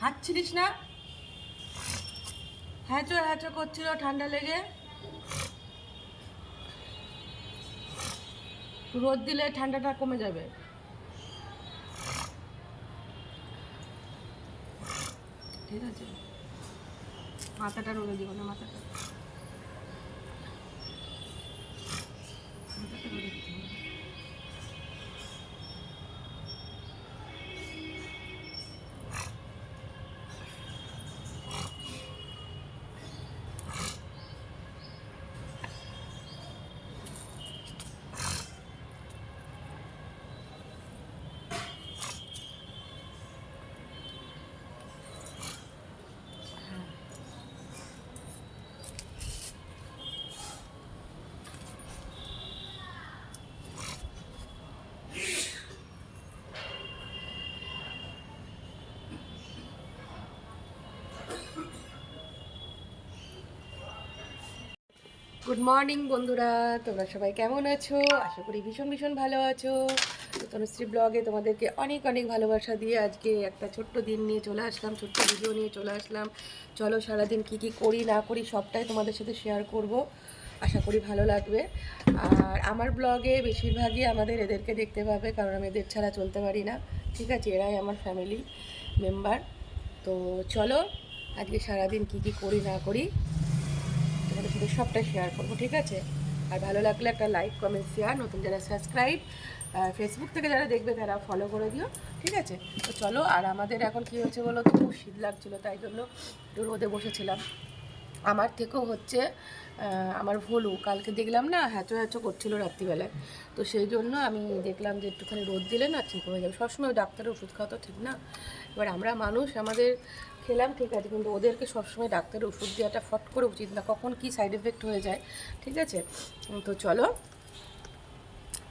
হাত ছিলিস না। হ্যাঁচো হ্যাঁচো করছিল ঠান্ডা লেগে। রোদ দিলে ঠান্ডাটা কমে যাবে। ঠিক আছে। মাথাটা রোদে দিব না, মাথাটা। গুড মর্নিং বন্ধুরা। তোমরা সবাই কেমন আছো? আশা করি ভীষণ ভীষণ ভালো আছো। তনুশ্রী ব্লগে তোমাদেরকে অনেক অনেক ভালোবাসা দিয়ে আজকে একটা ছোট্ট দিন নিয়ে চলে আসলাম, ছোট্ট ভিডিও নিয়ে চলে আসলাম। চলো সারাদিন কি কি করি, না করি, সবটাই তোমাদের সাথে শেয়ার করব। আশা করি ভালো লাগবে। আর আমার ব্লগে বেশিরভাগই আমাদের এদেরকে দেখতে পাবে, কারণ আমি এদের ছাড়া চলতে পারি না। ঠিক আছে, এরাই আমার ফ্যামিলি মেম্বার তো চলো, আজকে সারাদিন কি কি করি, না করি তোমাদের সাথে সবটা শেয়ার করব, ঠিক আছে? আর ভালো লাগলে একটা লাইক কমেন্ট শেয়ার নতুন যারা সাবস্ক্রাইব ফেসবুক থেকে যারা দেখবে তারা ফলো করে দিও, ঠিক আছে? তো চলো, আর আমাদের এখন কি হচ্ছে বলো তো? খুব শীত লাগছিল, তাই জন্য একটু রোদে বসেছিলাম। আমার থেকেও হচ্ছে আমার ভুলু, কালকে দেখলাম না হ্যাঁচো হ্যাঁচো করছিল রাত্রিবেলায়। তো সেই জন্য আমি দেখলাম যে একটুখানি রোদ দিলে না ঠিক হয়ে যাবে। সবসময় ডাক্তারের ওষুধ খাওয়া তো ঠিক না। এবার আমরা মানুষ, আমাদের খেলাম ঠিক আছে কিন্তু ওদেরকে সবসময় ডাক্তারের ওষুধ দেওয়াটা ফট করে উচিত না। কখন কি সাইড এফেক্ট হয়ে যায় ঠিক আছে? তো চলো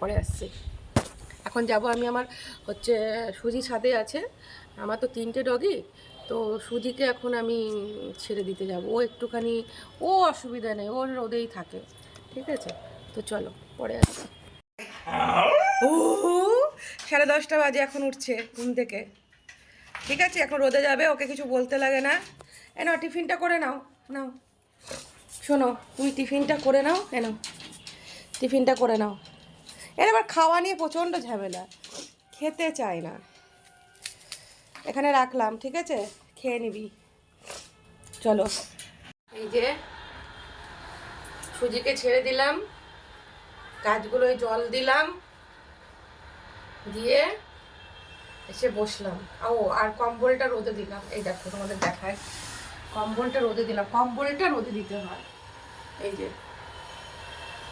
পরে আসছি। এখন যাব আমি আমার হচ্ছে সুজি ছাদে আছে আমার তো তিনটে ডগি তো সুজিকে এখন আমি ছেড়ে দিতে যাব। ও একটুখানি ও অসুবিধা নেই ও রোদেই থাকে ঠিক আছে? তো চলো পরে আসছি। ও সাড়ে দশটা বাজে এখন উঠছে ঘুম থেকে। ঠিক আছে, এখন রোদে যাবে, ওকে কিছু বলতে লাগে না। এ নাও, টিফিনটা করে নাও নাও। শোনো, তুমি টিফিনটা করে নাও, এ নাও। টিফিনটা করে নাও। এর আবার খাওয়া নিয়ে প্রচণ্ড ঝামেলা। খেতে চায় না। এখানে রাখলাম, ঠিক আছে? খেয়ে নিবি। চলো। এই যে, সুজিকে ছেড়ে দিলাম। গাছগুলোয় জল দিলাম। দিয়ে এসে বসলাম। ও, আর কম্বলটা রোদে দিলাম। এই দেখো, তোমাদের দেখায়। কম্বলটা রোদে দিলাম। কম্বলটা রোদে দিতে হয়। এই যে,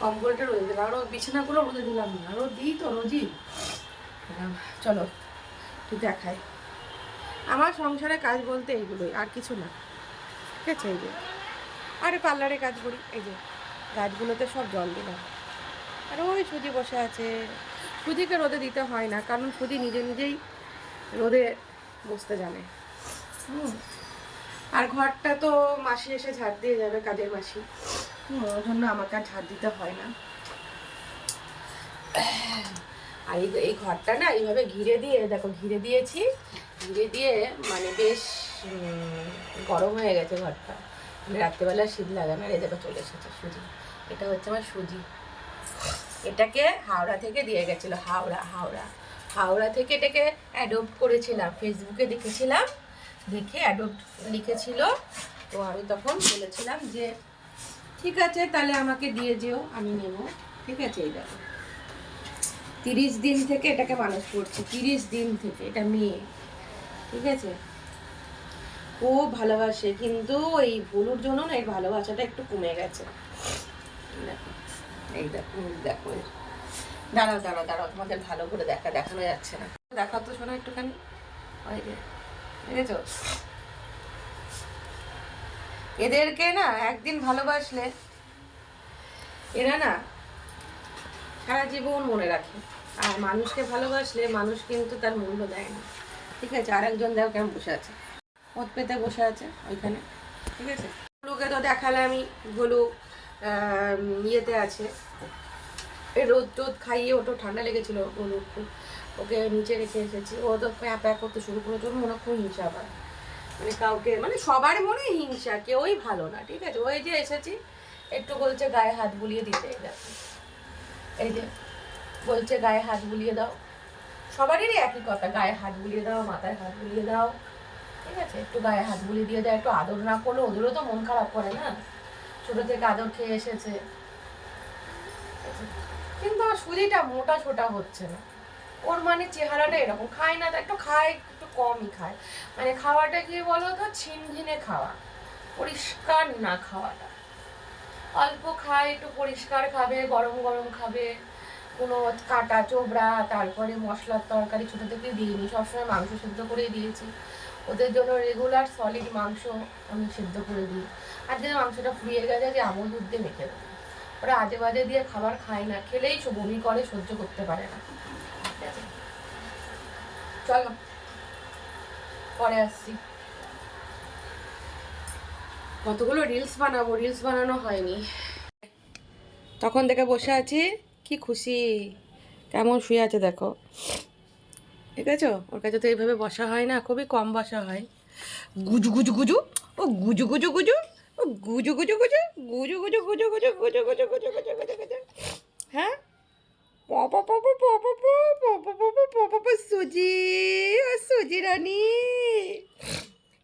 কম্বলটা রোদে দিলাম। আরও বিছানাগুলো রোদে দিলাম না। আরও দিই তো রোজই। চলো, একটু দেখাই। আমার সংসারে কাজ বলতে এইগুলোই, আর কিছু না। ঠিক আছে, এই যে। আরে পার্লারে কাজ করি। এই যে, গাছগুলোতে সব জল দিলাম। আর ওই সুজি বসে আছে। সুজিকে রোদে দিতে হয় না, কারণ সুজি নিজে নিজেই রোদে বসতে জানে। আর ঘরটা তো মাসি এসে ঝাড় দিয়ে যাবে কাজের মাসি। ওর জন্য আমাকে আর ঝাড় দিতে হয় না। আর এই এই ঘরটা না এইভাবে ঘিরে দিয়ে দেখো ঘিরে দিয়েছি ঘিরে দিয়ে মানে বেশ গরম হয়ে গেছে ঘরটা। মানে রাত্রেবেলা শীত লাগে না এই দেখো চলে এসেছে সুজি। এটা হচ্ছে আমার সুজি। এটাকে হাওড়া থেকে দিয়ে গেছিল হাওড়া হাওড়া। হাওড়া থেকে এটাকে অ্যাডপ্ট করেছিলাম ফেসবুকে দেখেছিলাম, দেখে অ্যাডপ্ট লিখেছিল। তো আমি তখন বলেছিলাম যে, ঠিক আছে, তাহলে আমাকে দিয়ে যেও, আমি নেব। ঠিক আছে, এই দেখো। তিরিশ দিন থেকে এটাকে মানুষ করছে, তিরিশ দিন থেকে, এটা মেয়ে। ঠিক আছে? ও ভালোবাসে, কিন্তু এই ভুলুর জন্য না, এই ভালোবাসাটা একটু কমে গেছে। দেখো, এই দেখো দেখো। দাঁড়াও দাঁড়াও দাঁড়াও, তোমাদের ভালো করে দেখা, দেখানো যাচ্ছে না। দেখাও তো শোনো একটুখানি। এদেরকে না একদিন ভালোবাসলে এরা না সারা জীবন মনে রাখে। আর মানুষকে ভালোবাসলে মানুষ কিন্তু তার মূল্য দেয় না। ঠিক আছে? আর একজন দেখো কেমন বসে আছে। ওত পেতে বসে আছে ওইখানে। ঠিক আছে? গোলুকে তো দেখালে আমি গোলু ইয়েতে আছে। রোদ টোদ খাইয়ে ওটা ঠান্ডা লেগেছিল খুব ওকে নিচে রেখে এসেছি। ও তো প্যাঁ প্যাঁ করতে শুরু করেছে, ওর মনে খুব হিংসা আবার। মানে কাউকে মানে সবার মনে হিংসা, কেউই ভালো না, ঠিক আছে? ওই যে এসেছি, একটু বলছে গায়ে হাত বুলিয়ে দিতে এই যে বলছে গায়ে হাত বুলিয়ে দাও। সবারই একই কথা, গায়ে হাত বুলিয়ে দাও, মাথায় হাত বুলিয়ে দাও, ঠিক আছে? একটু গায়ে হাত বুলিয়ে দিয়ে দাও একটু আদর না করলে ওদেরও তো মন খারাপ করে না? ছোটো থেকে আদর খেয়ে এসেছে। কিন্তু আমার সুজিটা মোটা ছোটা হচ্ছে না। ওর মানে চেহারাটা এরকম। খায় না, একটু খায়, একটু কমই খায়। মানে খাওয়াটা কি বলো তো ছিনঝিনে খাওয়া। পরিষ্কার না খাওয়াটা। অল্প খায়, একটু পরিষ্কার খাবে, গরম গরম খাবে। কোনো কাটা চোবড়া তারপরে মশলার তরকারি, ছোটো থেকে দিইনি। সবসময় মাংস সেদ্ধ করেই দিয়েছি। ওদের জন্য রেগুলার সলিড মাংস আমি সেদ্ধ করে দিই। আর যদি মাংসটা ফুরিয়ে গেছে যে আমল দুধ দিয়ে মেখে দেবো। ওরা আজে বাজে দিয়ে খাবার খায় না, খেলেই বমি করে, সহ্য করতে পারে না। ঠিক আছে? চলো, পরে আসছি। কতগুলো রিলস বানাবো? রিলস বানানো হয়নি। তখন দেখে বসে আছি। কি খুশি। কেমন শুয়ে আছে দেখো। ঠিক আছে? ওর কাছে তো এইভাবে বসা হয় না, খুবই কম বসা হয়। গুজু গুজু গুজু। ও, গুজু গুজু গুজু। গুজু গুজু গুজু গুজু গুজু গুজু গুজু গুজু গুজু গুজু গুজু গুজু গুজু হ্যাঁ পপা পপা পপা পপা পপা পপা পপা সুজি ও সুজি রানী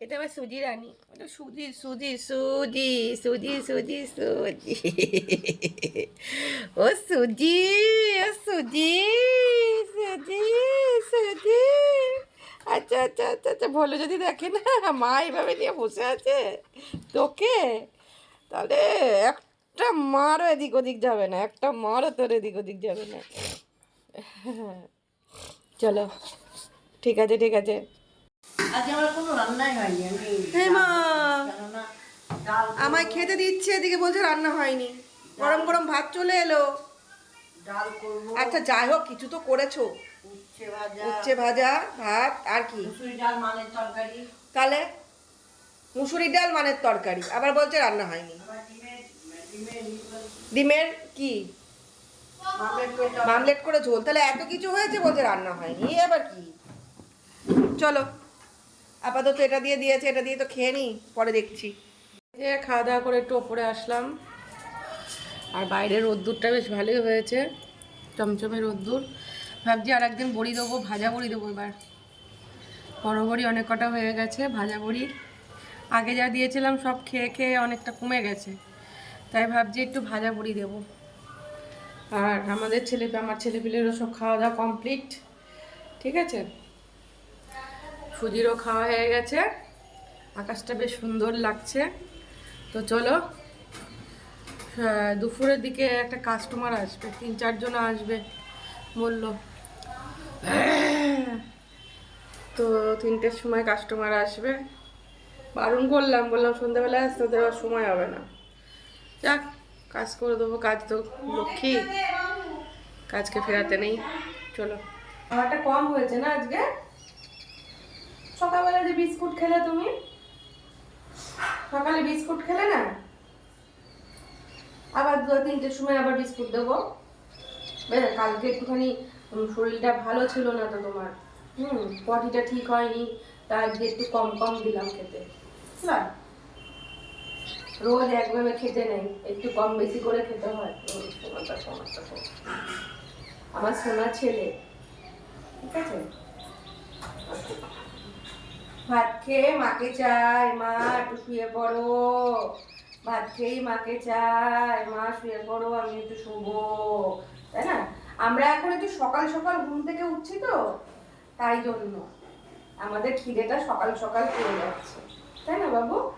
এটা আমার সুজি রানী ওটা সুজি সুজি সুজি সুজি সুজি সুজি ও সুজি ও সুজি সুজি সুজি আচ্ছা আচ্ছা আচ্ছা আচ্ছা ভালো যদি দেখে না মা এইভাবে নিয়ে বসে আছে। তোকে? তাহলে একটা মারও এদিক ওদিক যাবে না একটা মারও তোর এদিক ওদিক যাবে না। চলো ঠিক আছে ঠিক আছে। আজ আমার কোনো রান্নাই হয়নি মা! আমায় খেতে দিচ্ছে এদিকে বলছে রান্না হয়নি। গরম গরম ভাত চলে এলো। আচ্ছা যাই হোক কিছু তো করেছ। উচ্ছে ভাজা ভাত আর কি? তাহলে? মুসুরি ডাল মানের তরকারি আবার বলছে রান্না হয়নি। ডিমের কি? মামলেট করে ঝোল। তাহলে এত কিছু হয়েছে বলছে রান্না হয়নি আবার কি? চলো আপাতত এটা দিয়ে দিয়েছে এটা দিয়ে তো খেয়ে নি পরে দেখছি। যে খাওয়া দাওয়া করে একটু ওপরে আসলাম। আর বাইরের রোদ্দুরটা বেশ ভালোই হয়েছে চমচমে রোদ্দুর। ভাবছি আর একদিন বড়ি দেবো, ভাজা বড়ি দেবো এবার। বড় বড়ি অনেক কটা হয়ে গেছে, ভাজা বড়ি। আগে যা দিয়েছিলাম সব খেয়ে খেয়ে অনেকটা কমে গেছে। তাই ভাবছি একটু ভাজা বড়ি দেবো। আর আমাদের ছেলে, আমার ছেলেপিলেরও সব খাওয়া দাওয়া কমপ্লিট ঠিক আছে? সুজিরও খাওয়া হয়ে গেছে। আকাশটা বেশ সুন্দর লাগছে। তো চলো দুপুরের দিকে একটা কাস্টমার আসবে, তিন চারজন আসবে, বলল। তো তিনটের সময় কাস্টমার আসবে। বারণ করলাম, বললাম সন্ধ্যাবেলায় আসতে আর সময় হবে না। যাক, কাজ করে দেবো, কাজ তো লক্ষ্মী। কাজকে ফেরাতে নেই, চলো। খাওয়াটা কম হয়েছে না আজকে? সকালবেলা যে বিস্কুট খেলে তুমি? সকালে বিস্কুট খেলে না? আবার দু তিনটের সময় আবার বিস্কুট দেবো। কালকে একটুখানি শরীরটা ভালো ছিল না তো তোমার। হুম পটিটা ঠিক হয়নি, তাই একটু কম কম দিলাম খেতে। রোজ একভাবে খেতে নেই, একটু কম বেশি করে খেতে হয়। আমার সোনা ছেলে, ঠিক আছে? ভাত খেয়ে মাকে চাই, মা, একটু শুয়ে পড়ো। ভাত খেয়েই মাকে চাই, মা, শুয়ে পড়ো, আমি একটু শুবো। তাই না? আমরা এখন একটু সকাল সকাল ঘুম থেকে উঠছি তো, তাই জন্য। আমাদের খিদেটা সকাল সকাল পড়ে যাচ্ছে। তাই না, বাবু?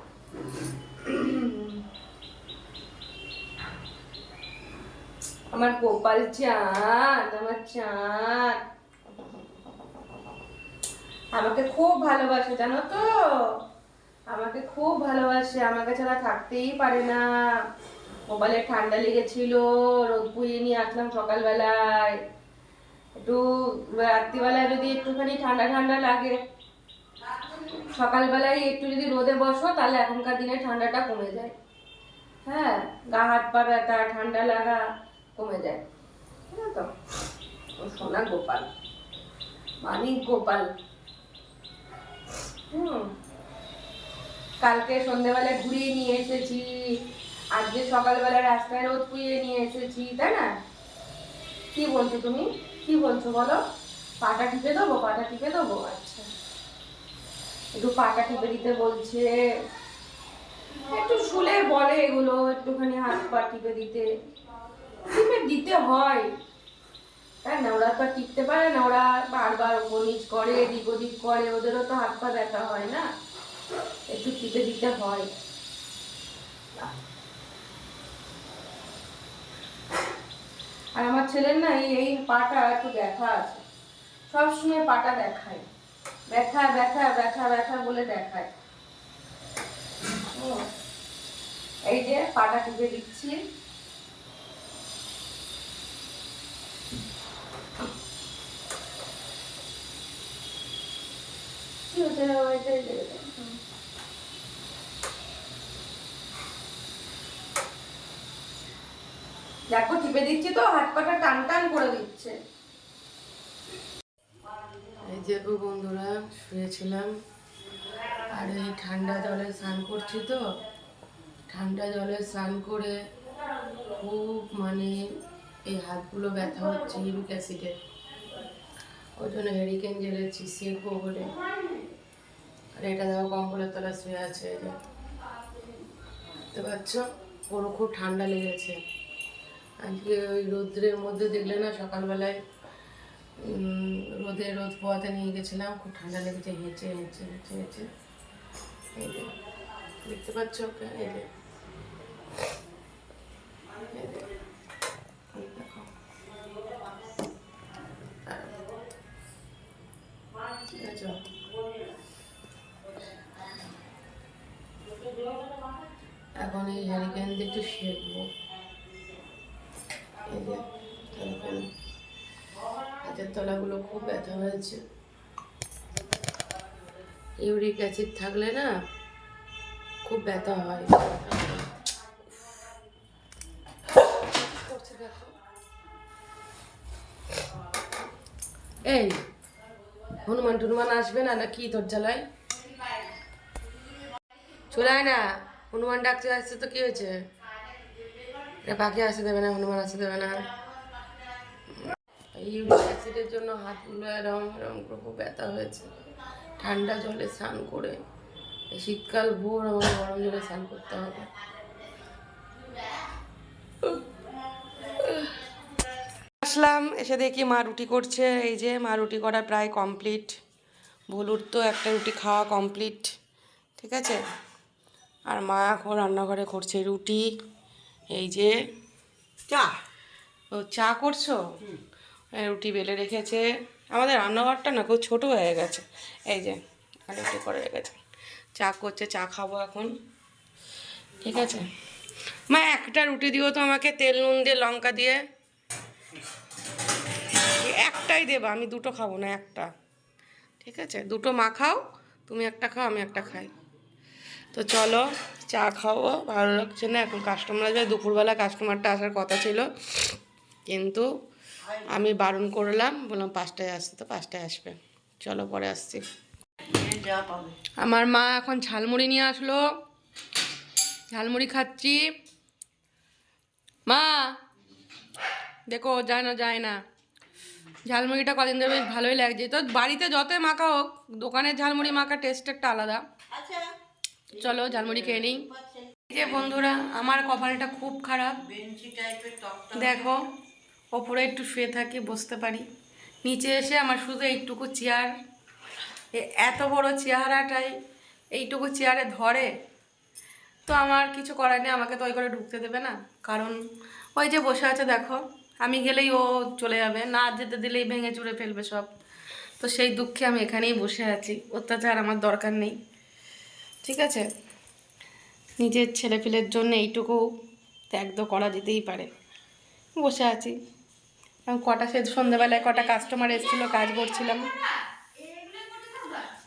আমার গোপাল চাঁদ, আমার চাঁদ। আমাকে খুব ভালোবাসে, জানো তো? আমাকে খুব ভালোবাসে, আমাকে ছাড়া থাকতেই পারে না। মোবাইলে ঠান্ডা লেগেছিল, রোদ পুড়িয়ে নিয়ে আসলাম সকালবেলায়। একটু রাত্রিবেলায় যদি একটুখানি ঠান্ডা ঠান্ডা লাগে, সকালবেলায় একটু যদি রোদে বসো, তাহলে এখনকার দিনে ঠান্ডাটা কমে যায়। হ্যাঁ গা হাত পা ব্যথা, ঠান্ডা লাগা কমে যায়। তো সোনা গোপাল। মানিক গোপাল। হুম। কালকে সন্ধ্যেবেলায় ঘুরিয়ে নিয়ে এসেছি। আজকে সকালবেলা রাস্তায় রোদ পুড়িয়ে নিয়ে এসেছি, তাই না? কি বলছো তুমি? কি বলছো বলো? পাটা টিপে দেবো? পাটা টিপে দেবো? আচ্ছা। একটু পাটা টিপে দিতে বলছে। একটু শুলে বলে এগুলো, একটুখানি হাত পা টিপে দিতে। টিপে দিতে হয়। তাই না, ওরা তো আর টিপতে পারে না। ওরা বারবার ওপর করে, এদিক ওদিক করে, ওদেরও তো হাত পা ব্যথা হয় না। একটু টিপে দিতে হয় আর আমার ছেলের না, এই পাটা একটু ব্যথা আছে। সবসময় পাটা দেখায়। ব্যথা ব্যথা ব্যথা ব্যথা বলে দেখায়। এই যে পাটা টিপে দিচ্ছি। কি হচ্ছে এটা এটা। হুম। দেখো, টিপে দিচ্ছি তো, হাত পাটা টান টান করে দিচ্ছে। এই গো বন্ধুরা, শুয়েছিলাম। আর এই ঠান্ডা জলে স্নান করছি তো। ঠান্ডা জলে স্নান করে খুব মানে এই হাতগুলো ব্যথা হচ্ছে ইউরিক অ্যাসিডে ওই জন্য হেরিকেন জেলেছি সেকবো বলে আর এটা দেখো, কম্বলের তলা শুয়ে আছে বুঝতে পারছ ওরও খুব ঠান্ডা লেগেছে। আজকে ওই রৌদ্রের মধ্যে দেখলে না সকালবেলায় রোদে রোদ পোয়াতে নিয়ে গেছিলাম, খুব ঠান্ডা লেগেছে, হেঁচে হেঁচে হেঁচে হেঁচে। দেখতে পাচ্ছ ওকে? আছে এখন এই হ্যারিকেন দিয়ে একটু শেখবো এই হাতের তলাগুলো খুব ব্যথা হয়েছে। ইউরিক অ্যাসিড থাকলে না খুব ব্যথা হয়। এই, হনুমান টনুমান আসবে না না কি তোর জ্বালায়? চলে আয় না, হনুমান ডাকতে আসছে তো কি হয়েছে? পাখি আসতে দেবে না, হনুমান আসতে দেবে না। ইউরিক জন্য হাতগুলো এরম এরম খুব ব্যথা হয়েছে। ঠান্ডা জলে স্নান করে শীতকাল ভোর আমাকে গরম জলে স্নান করতে হবে। আসলাম, এসে দেখি মা রুটি করছে। এই যে মা রুটি করা প্রায় কমপ্লিট ভুলুর তো একটা রুটি খাওয়া কমপ্লিট ঠিক আছে? আর মা এখন রান্নাঘরে করছে রুটি। এই যে চা। ও চা করছ? রুটি বেলে রেখেছে। আমাদের রান্নাঘরটা না খুব ছোটো হয়ে গেছে। এই যে রুটি করে রেখেছে চা করছে চা খাব এখন। ঠিক আছে? মা একটা রুটি দিও তো আমাকে তেল নুন দিয়ে লঙ্কা দিয়ে। একটাই দেবা আমি দুটো খাব না একটা। ঠিক আছে? দুটো মা খাও তুমি একটা খাও আমি একটা খাই। তো চলো চা খাব ভালো লাগছে না। এখন কাস্টমার আসবে। দুপুরবেলা কাস্টমারটা আসার কথা ছিল। কিন্তু আমি বারণ করলাম। বললাম পাঁচটায় আসতে তো পাঁচটায় আসবে। চলো পরে আসছি। আমার মা এখন ঝালমুড়ি নিয়ে আসলো। ঝালমুড়ি খাচ্ছি। মা! দেখো, যায় না যায় না। ঝালমুড়িটা কদিন ধরে বেশ ভালোই লাগছে। তো বাড়িতে যতই মাখা হোক, দোকানের ঝালমুড়ি মাখা টেস্ট একটা আলাদা। আচ্ছা চলো ঝালমুড়ি খেয়ে নিই। যে বন্ধুরা, আমার কপালটা খুব খারাপ। দেখো, ওপরে একটু শুয়ে থাকি, বসতে পারি। নিচে এসে আমার শুধু এইটুকু চেয়ার। এত বড় চেহারাটাই এইটুকু চেয়ারে ধরে। তো আমার কিছু করার নেই, আমাকে তো ওই করে ঢুকতে দেবে না। কারণ ওই যে বসে আছে, দেখো, আমি গেলেই ও চলে যাবে। না যেতে দিলেই ভেঙে চুরে ফেলবে সব। তো সেই দুঃখে আমি এখানেই বসে আছি। অত্যাচার আমার দরকার নেই। ঠিক আছে? নিজের ছেলেপিলের জন্য এইটুকু ত্যাগ তো করা যেতেই পারে। বসে আছি। কটা সে সন্ধ্যাবেলায় কটা কাস্টমার এসেছিল, কাজ করছিলাম।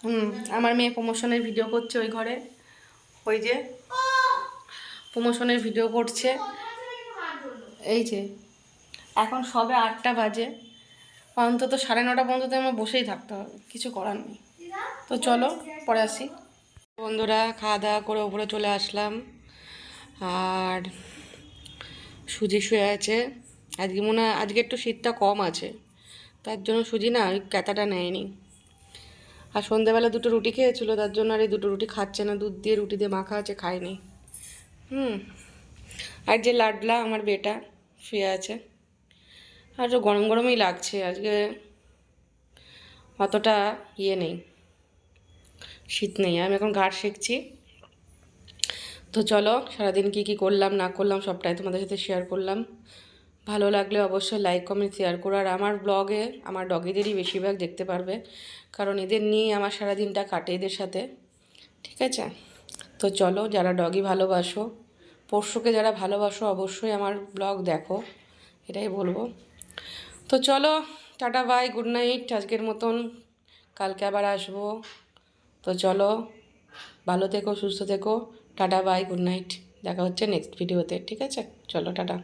হুম, আমার মেয়ে প্রমোশনের ভিডিও করছে ওই ঘরে। ওই যে প্রমোশনের ভিডিও করছে। এই যে, এখন সবে আটটা বাজে। অন্তত সাড়ে নটা পর্যন্ত আমার বসেই থাকতে হবে, কিছু করার নেই। তো চলো, পরে আসি। বন্ধুরা খাওয়া দাওয়া করে উপরে চলে আসলাম। আর সুজি শুয়ে আছে। আজকে মনে হয়, আজকে একটু শীতটা কম আছে। তার জন্য সুজি না, ওই ক্যাতাটা নেয়নি। আর সন্ধেবেলা দুটো রুটি খেয়েছিল, তার জন্য আর এই দুটো রুটি খাচ্ছে না। দুধ দিয়ে রুটি দিয়ে মাখা আছে, খায়নি। হুম। আর যে লাডলা, আমার বেটা, শুয়ে আছে। আর গরম গরমই লাগছে। আজকে অতটা ইয়ে নেই। শীত নেই, আমি এখন ঘাট শিখছি তো চলো, সারাদিন কি কি করলাম, না করলাম, সবটাই তোমাদের সাথে শেয়ার করলাম। ভালো লাগলে অবশ্যই লাইক কমেন্ট শেয়ার করো। আর আমার ব্লগে আমার ডগিদেরই বেশিরভাগ দেখতে পারবে, কারণ এদের নিয়েই আমার সারাদিনটা কাটে এদের সাথে, ঠিক আছে? তো চলো, যারা ডগি ভালোবাসো, পরশুকে যারা ভালোবাসো, অবশ্যই আমার ব্লগ দেখো, এটাই বলব। তো চলো, টাটা বাই গুড নাইট আজকের মতন, কালকে আবার আসব। তো চলো, ভালো থেকো, সুস্থ থেকো, টাটা বাই গুড নাইট দেখা হচ্ছে নেক্সট ভিডিওতে ঠিক আছে? চলো, টাটা।